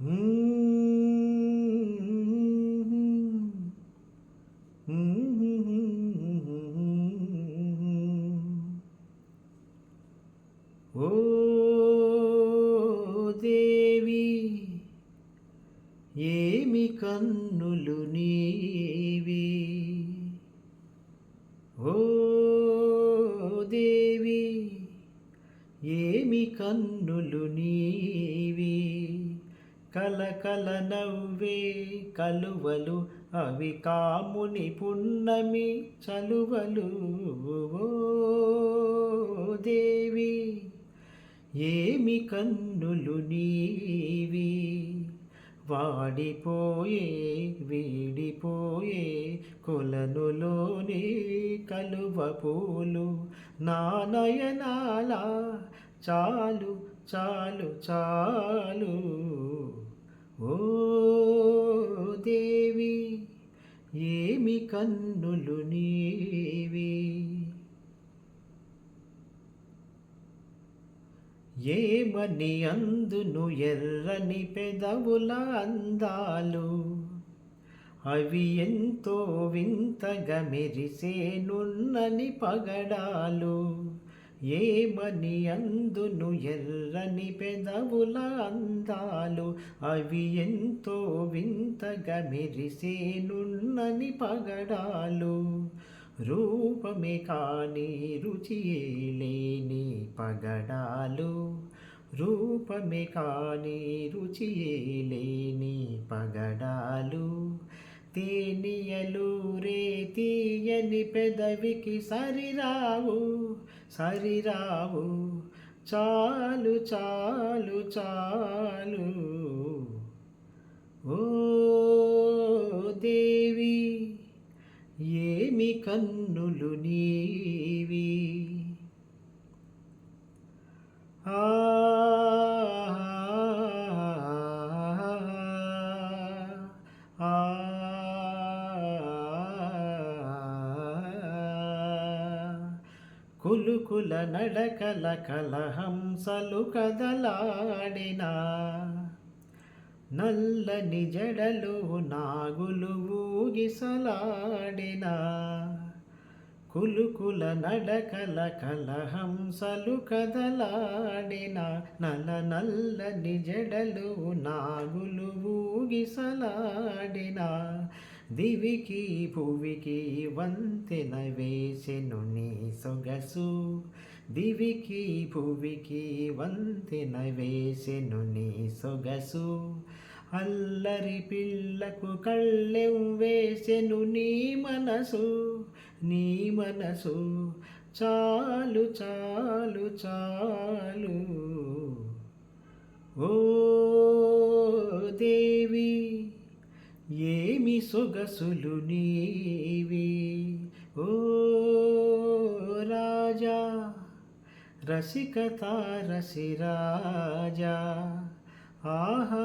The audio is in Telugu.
ఓ దేవి ఏమి కన్నులు నీవి? ఓ దేవి ఏమి కన్నులు నీవి? కలకల నవ్వే కలువలు అవి కాముని పున్నమి చలువలు. ఓ దేవి ఏమి కన్నులు నీవి? వాడిపోయే వీడిపోయే కొలనులోని కలువ పూలు నానయనాల చాలు చాలు చాలు. కన్నులు నీవి. ఏమని అందును ఎర్రని పెదవుల అందాలు? అవి ఎంతో వింతగా మెరిసేనున్నని పగడాలు. ఏమని అందును ఎర్రని పెదవుల అందాలు అవి ఎంతో వింతగా మెరిసేనున్నని పగడాలు. రూపమే కాని రుచి లేని పగడాలు. రూపమే కాని రుచి లేని పగడాలు. తేనియలు రే తీయని పెదవికి సరిరావు సరిరావు. చాలు చాలు చాలు. ఓ దేవి ఏమి కన్నులు నీ కులుకుల నడకల కలహంసలు కదలాడిన. నల్లని జడలు నాగులు ఊగిసలాడిన. కులుకుల నడకల కలహంసలు కదలాడిన. నల నల్లని జడలు నాగులు ఊగిసలాడిన. దివికి భువికి వంతెన వేసెను నీ సొగసు. దివికి భువికి వంతెన వేసెను నీ సొగసు. అల్లరి పిల్లకు కళ్ళెం వేసెను నీ మనసు. నీ మనసు చాలు చాలు చాలు. సొగసులు నీవి ఓ రాజా రసికత రసి రాజా ఆహా